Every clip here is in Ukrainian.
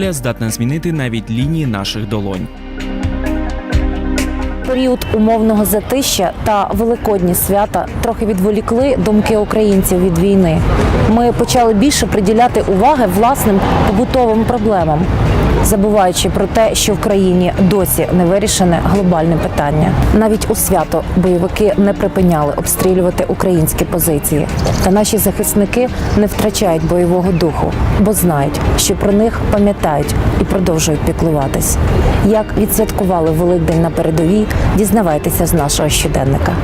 Воля здатна змінити навіть лінії наших долонь. Період умовного затища та великодні свята трохи відволікли думки українців від війни. Ми почали більше приділяти уваги власним побутовим проблемам, забуваючи про те, що в країні досі не вирішене глобальне питання. Навіть у свято бойовики не припиняли обстрілювати українські позиції. Та наші захисники не втрачають бойового духу, бо знають, що про них пам'ятають і продовжують піклуватись. Як відсвяткували Великдень на передовій, дізнавайтеся з нашого щоденника.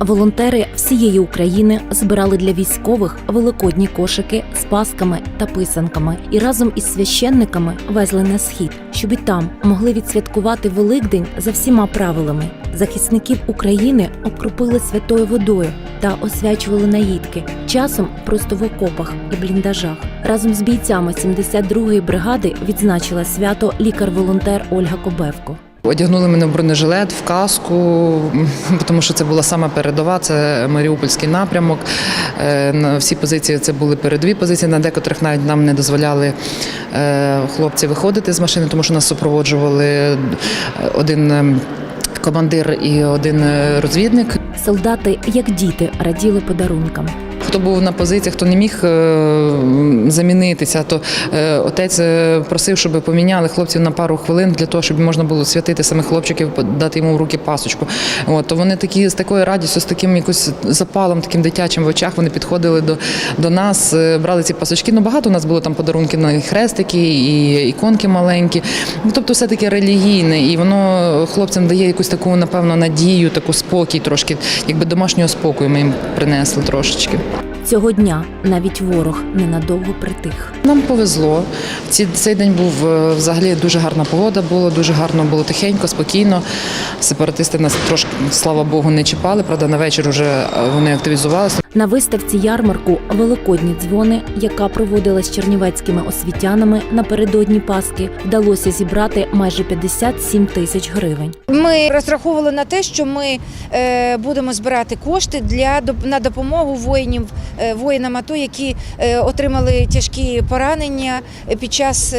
Волонтери всієї України збирали для військових великодні кошики з пасками та писанками і разом із священниками везли на схід, щоб і там могли відсвяткувати Великдень за всіма правилами. Захисників України окропили святою водою та освячували наїдки, часом просто в окопах і бліндажах. Разом з бійцями 72-ї бригади відзначила свято лікар-волонтер Ольга Кобевко. Одягнули мене в бронежилет, в каску, тому що це була сама передова, це Маріупольський напрямок. Е, На всі позиції це були передові позиції, на декотрих навіть нам не дозволяли е, хлопці виходити з машини, тому що нас супроводжували е, один командир і один розвідник. Солдати, як діти, раділи подарункам. Хто був на позиціях, хто не міг е, замінитися, то е, отець е, просив, щоб поміняли хлопців на пару хвилин для того, щоб можна було святити самих хлопчиків, дати йому в руки пасочку. От то вони такі з такою радістю, з таким якось запалом, таким дитячим в очах. Вони підходили до, до нас, брали ці пасочки. Ну багато у нас було там подарунків на хрестики і іконки маленькі. Ну тобто, все таке релігійне, і воно хлопцям дає якусь таку, напевно, надію, таку спокій, трошки, якби домашнього спокою ми їм принесли трошечки. Цього дня навіть ворог ненадовго притих. Нам повезло. Цей день був е, взагалі дуже гарна погода, було дуже гарно, було тихенько, спокійно. Сепаратисти нас трошки, слава Богу, не чіпали. Правда, на вечір вже е, вони активізувалися. На виставці ярмарку Великодні дзвони, яка проводилась чернівецькими освітянами напередодні Пасхи, вдалося зібрати майже 57 тисяч гривень. Ми розраховували на те, що ми е, будемо збирати кошти для на допомогу воїнів, е, воїнам АТО, які е, отримали тяжкі поранення під час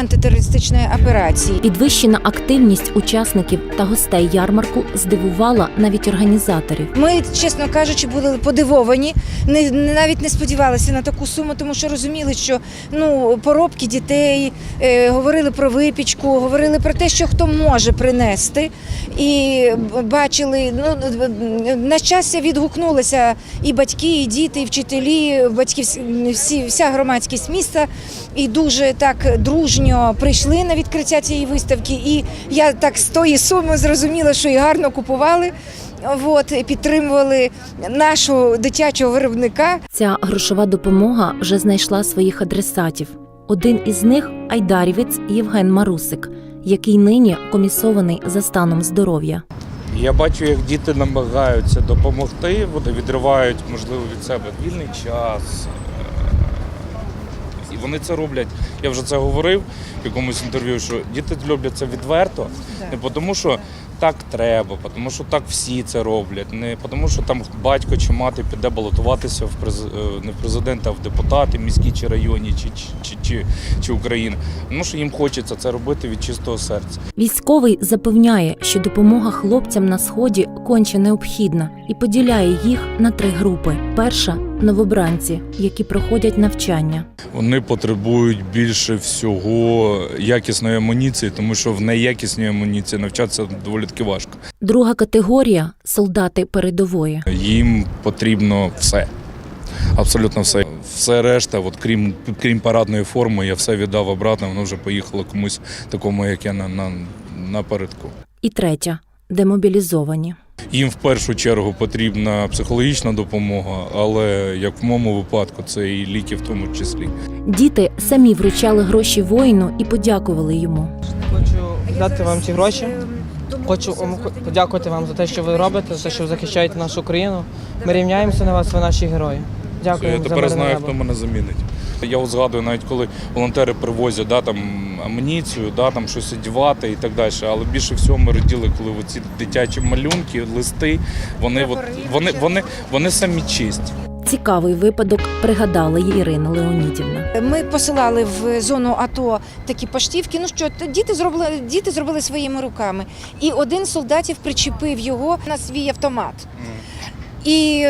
антитерористичної операції. Підвищена активність учасників та гостей ярмарку здивувала навіть організаторів. Ми, чесно кажучи, були подивовані, не, навіть не сподівалися на таку суму, тому що розуміли, що ну поробки дітей, е, говорили про випічку, говорили про те, що хто може принести. І бачили, ну на щастя відгукнулися і батьки, і діти, і вчителі, батьки всі, вся громадськість міста. І дуже так дружньо прийшли на відкриття цієї виставки. І я так з тої суми зрозуміла, що і гарно купували. От, підтримували нашого дитячого виробника. Ця грошова допомога вже знайшла своїх адресатів. Один із них айдарівець Євген Марусик, який нині комісований за станом здоров'я. Я бачу, як діти намагаються допомогти, вони відривають, можливо, від себе вільний час. Е, І вони це роблять. Я вже це говорив в якомусь інтерв'ю, що діти роблять це відверто, не тому, що так треба, тому що так всі це роблять, не тому, що там батько чи мати піде балотуватися в през... е, не в президента, а в депутати міські чи районні, чи, чи, чи, чи, України. Тому що їм хочеться це робити від чистого серця. Військовий запевняє, що допомога хлопцям на сході конче необхідна і поділяє їх на три групи: перша новобранці, які проходять навчання. Вони потребують більше всього якісної амуніції, тому що в неякісній амуніції навчатися доволі таки важко. Друга категорія солдати передової. Їм потрібно все. Абсолютно все. Все решта, от крім, крім парадної форми, я все віддав обратно, воно вже поїхало комусь такому, як я на, на, напередку. І третя демобілізовані. Їм в першу чергу потрібна психологічна допомога, але як в моєму випадку, це і ліки в тому числі. Діти самі вручали гроші воїну і подякували йому. Хочу дати вам ці гроші. Хочу вам подякувати вам за те, що ви робите, за те, що ви захищаєте нашу країну. Ми рівняємося на вас, ви наші герої. Дякую. Я тепер знаю, небо. хто мене замінить. Я от згадую, навіть коли волонтери привозять да, там, амуніцію, да, там, щось одягати і так далі. Але більше всього ми раділи, коли ці дитячі малюнки, листи, вони, от, вони, вони, вони самі чисті. Цікавий випадок пригадала Ірина Леонідівна. Ми посилали в зону АТО такі поштівки. Ну що, діти зробили, діти зробили своїми руками. І один з солдатів причепив його на свій автомат. І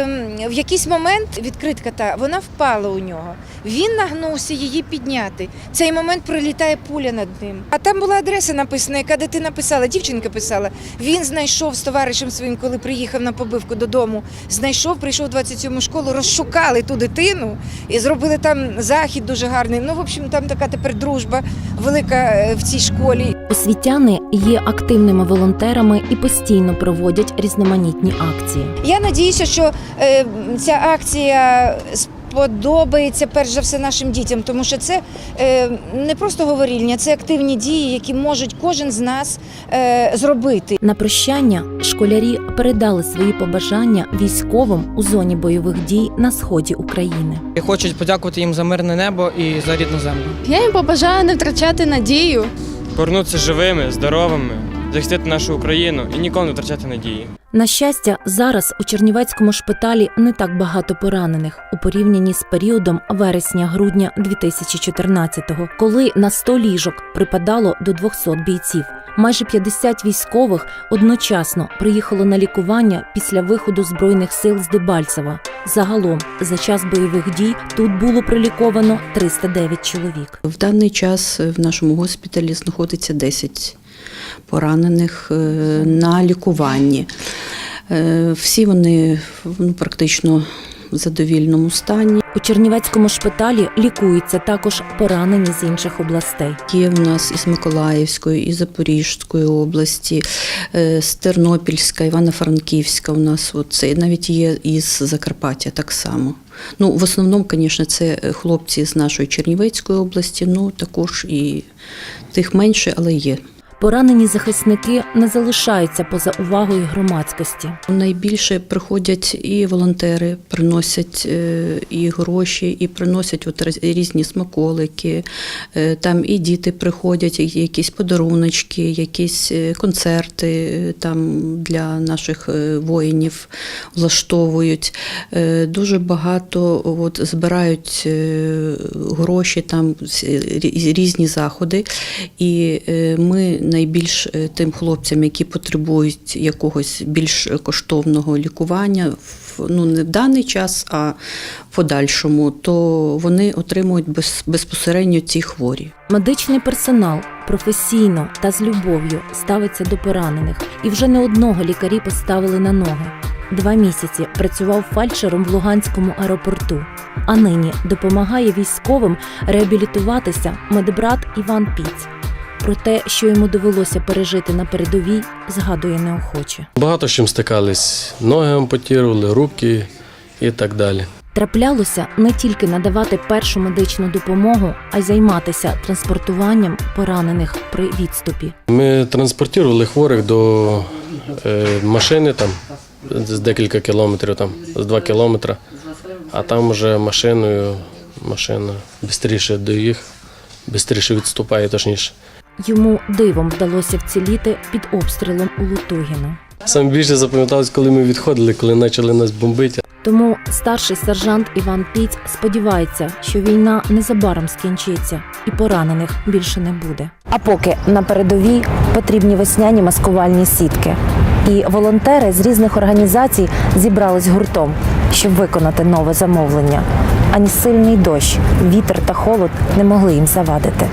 в якийсь момент відкритка та вона впала у нього. Він нагнувся її підняти. Цей момент пролітає пуля над ним. А там була адреса написана, яка дитина писала, дівчинка писала. Він знайшов з товаришем своїм, коли приїхав на побивку додому. Знайшов, прийшов в 27-му школу, розшукали ту дитину і зробили там захід дуже гарний. Ну, в общем, там така тепер дружба велика е, в цій школі. Освітяни є активними волонтерами і постійно проводять різноманітні акції. Я надіюся, що е, ця акція сподобається перш за все нашим дітям, тому що це е, не просто говорільня, це активні дії, які можуть кожен з нас е, зробити. На прощання школярі передали свої побажання військовим у зоні бойових дій на сході України. І хочуть подякувати їм за мирне небо і за рідну землю. Я їм побажаю не втрачати надію. Повернутися живими, здоровими, захистити нашу Україну і ніколи не втрачати надії. На щастя, зараз у Чернівецькому шпиталі не так багато поранених у порівнянні з періодом вересня-грудня 2014-го, коли на 100 ліжок припадало до 200 бійців. Майже 50 військових одночасно приїхало на лікування після виходу збройних сил з Дебальцева. Загалом за час бойових дій тут було приліковано 309 чоловік. В даний час в нашому госпіталі знаходиться 10 поранених е, на лікуванні. Е, Всі вони ну, практично в задовільному стані. У Чернівецькому шпиталі лікуються також поранені з інших областей. Є в нас із Миколаївської, і Запорізької області, е, з Тернопільська, Івано-Франківська. У нас оце навіть є із Закарпаття так само. Ну, в основному, звісно, це хлопці з нашої Чернівецької області, ну також і тих менше, але є. Поранені захисники не залишаються поза увагою громадськості. Найбільше приходять і волонтери, приносять е, і гроші, і приносять от різні смаколики. Е, Там і діти приходять, і якісь подаруночки, якісь е, концерти там для наших воїнів влаштовують. Дуже багато от, збирають гроші, там різні заходи. І ми найбільш е, тим хлопцям, які потребують якогось більш коштовного лікування, в- ну не в даний час, а в подальшому, то вони отримують без, безпосередньо ці хворі. Медичний персонал професійно та з любов'ю ставиться до поранених, і вже не одного лікарі поставили на ноги. Два місяці працював фальшером в Луганському аеропорту, а нині допомагає військовим реабілітуватися медбрат Іван Піць. Про те, що йому довелося пережити на передовій, згадує неохоче. Багато з чим стикались. Ноги ампутували, руки і так далі. Траплялося не тільки надавати першу медичну допомогу, а й займатися транспортуванням поранених при відступі. Ми транспортували хворих до е, машини там з декілька кілометрів, там з два кілометри, а там вже машиною машина швидше до їх, швидше відступає, точніше. Йому дивом вдалося вціліти під обстрілом у Лутугіно. Саме більше запам'яталось, коли ми відходили, коли почали нас бомбити. Тому старший сержант Іван Піць сподівається, що війна незабаром скінчиться і поранених більше не буде. А поки на передовій потрібні весняні маскувальні сітки. І волонтери з різних організацій зібрались гуртом, щоб виконати нове замовлення. Ані сильний дощ, вітер та холод не могли їм завадити.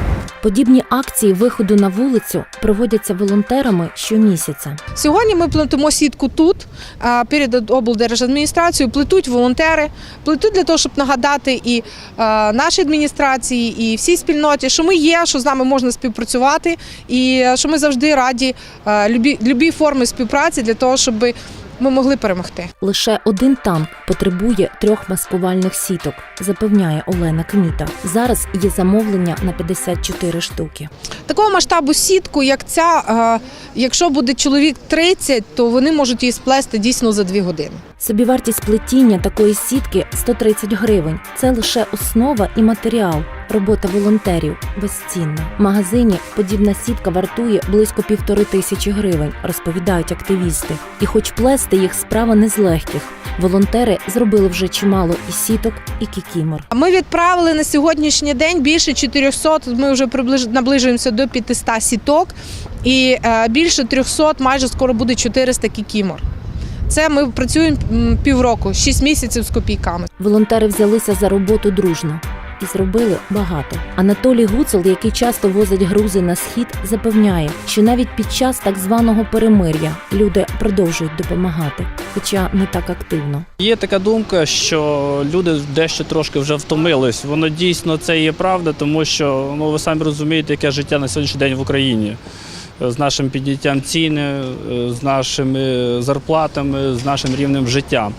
Подібні акції виходу на вулицю проводяться волонтерами щомісяця. Сьогодні ми плетемо сітку тут, перед облдержадміністрацією, плетуть волонтери, плетуть для того, щоб нагадати і нашій адміністрації, і всій спільноті, що ми є, що з нами можна співпрацювати, і що ми завжди раді любі, любій форми співпраці для того, щоб ми могли перемогти. Лише один танк потребує трьох маскувальних сіток, запевняє Олена Кміта. Зараз є замовлення на 54 штуки. Такого масштабу сітку, як ця, якщо буде чоловік 30, то вони можуть її сплести дійсно за дві години. Собівартість плетіння такої сітки 130 гривень. Це лише основа і матеріал. Робота волонтерів безцінна. В магазині подібна сітка вартує близько півтори тисячі гривень, розповідають активісти. І хоч плести їх справа не з легких, волонтери зробили вже чимало і сіток, і кікімор. Ми відправили на сьогоднішній день більше 400, Ми вже приближ... наближуємося до 500 сіток, і е, більше 300, майже скоро буде 400 кікімор. Це ми працюємо півроку, 6 місяців з копійками. Волонтери взялися за роботу дружно і зробили багато. Анатолій Гуцел, який часто возить грузи на схід, запевняє, що навіть під час так званого перемир'я люди продовжують допомагати, хоча не так активно. Є така думка, що люди дещо трошки вже втомились. Воно дійсно це є правда, тому що ну ви самі розумієте, яке життя на сьогоднішній день в Україні. З нашим підняттям ціни, з нашими зарплатами, з нашим рівнем життя.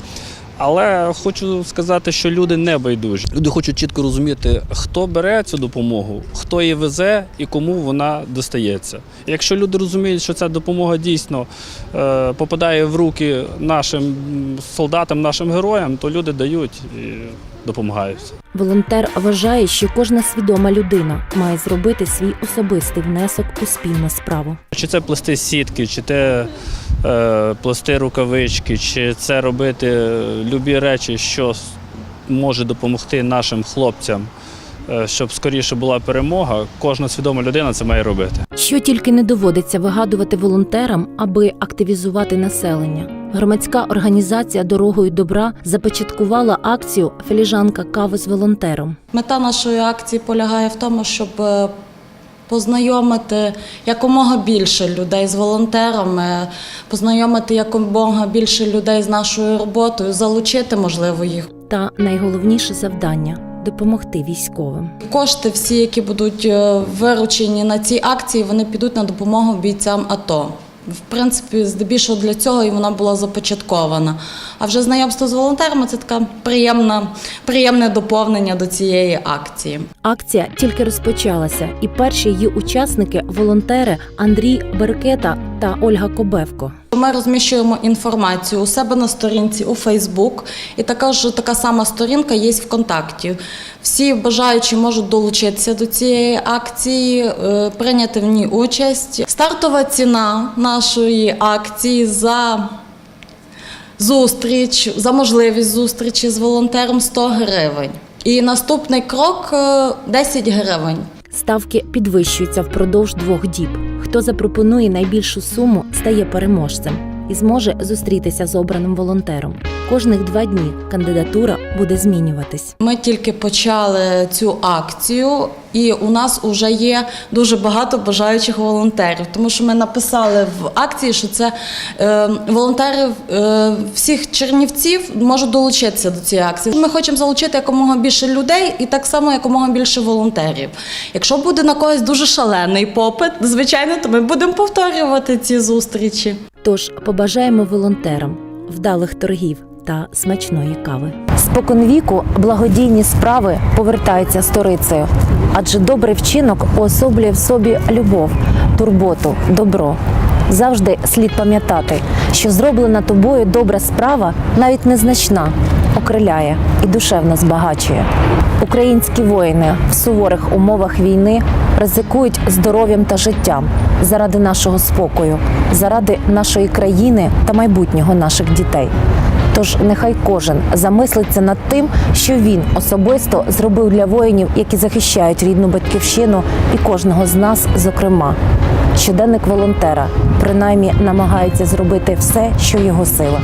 Але хочу сказати, що люди не байдужі. Люди хочуть чітко розуміти, хто бере цю допомогу, хто її везе і кому вона достається. Якщо люди розуміють, що ця допомога дійсно е, попадає в руки нашим солдатам, нашим героям, то люди дають і допомагають. Волонтер вважає, що кожна свідома людина має зробити свій особистий внесок у спільну справу. Чи це плести сітки, чи це е, плести рукавички, чи це робити е, любі речі, що може допомогти нашим хлопцям, щоб скоріше була перемога. Кожна свідома людина це має робити. Що тільки не доводиться вигадувати волонтерам, аби активізувати населення. Громадська організація Дорогою добра започаткувала акцію Філіжанка кави з волонтером. Мета нашої акції полягає в тому, щоб е, познайомити якомога більше людей з волонтерами, познайомити якомога більше людей з нашою роботою, залучити, можливо, їх. Та найголовніше завдання допомогти військовим. Кошти, всі, які будуть е, виручені на цій акції, вони підуть на допомогу бійцям АТО. В принципі, здебільшого для цього і вона була започаткована. А вже знайомство з волонтерами це така приємна, приємне доповнення до цієї акції. Акція тільки розпочалася, і перші її учасники волонтери Андрій Беркета та Ольга Кобевко. Ми розміщуємо інформацію у себе на сторінці у Фейсбук, і також така сама сторінка є ВКонтакті. Всі бажаючі можуть долучитися до цієї акції, е, прийняти в ній участь. Стартова ціна нашої акції за зустріч, за можливість зустрічі з волонтером 100 гривень. І наступний крок е, 10 гривень. Ставки підвищуються впродовж двох діб. Хто запропонує найбільшу суму, стає переможцем і зможе зустрітися з обраним волонтером. Кожних два дні кандидатура буде змінюватись. Ми тільки почали цю акцію, і у нас вже є дуже багато бажаючих волонтерів, тому що ми написали в акції, що це е, волонтери е, всіх чернівців можуть долучитися до цієї акції. Ми хочемо залучити якомога більше людей і так само якомога більше волонтерів. Якщо буде на когось дуже шалений попит, звичайно, то ми будемо повторювати ці зустрічі. Тож побажаємо волонтерам вдалих торгів та смачної кави. Споконвіку благодійні справи повертаються сторицею, адже добрий вчинок уособлює в собі любов, турботу, добро. Завжди слід пам'ятати, що зроблена тобою добра справа, навіть незначна, окриляє і душевно збагачує. Українські воїни в суворих умовах війни ризикують здоров'ям та життям заради нашого спокою, заради нашої країни та майбутнього наших дітей. Тож нехай кожен замислиться над тим, що він особисто зробив для воїнів, які захищають рідну батьківщину, і кожного з нас, зокрема. Щоденник волонтера принаймні намагається зробити все, що в його силах.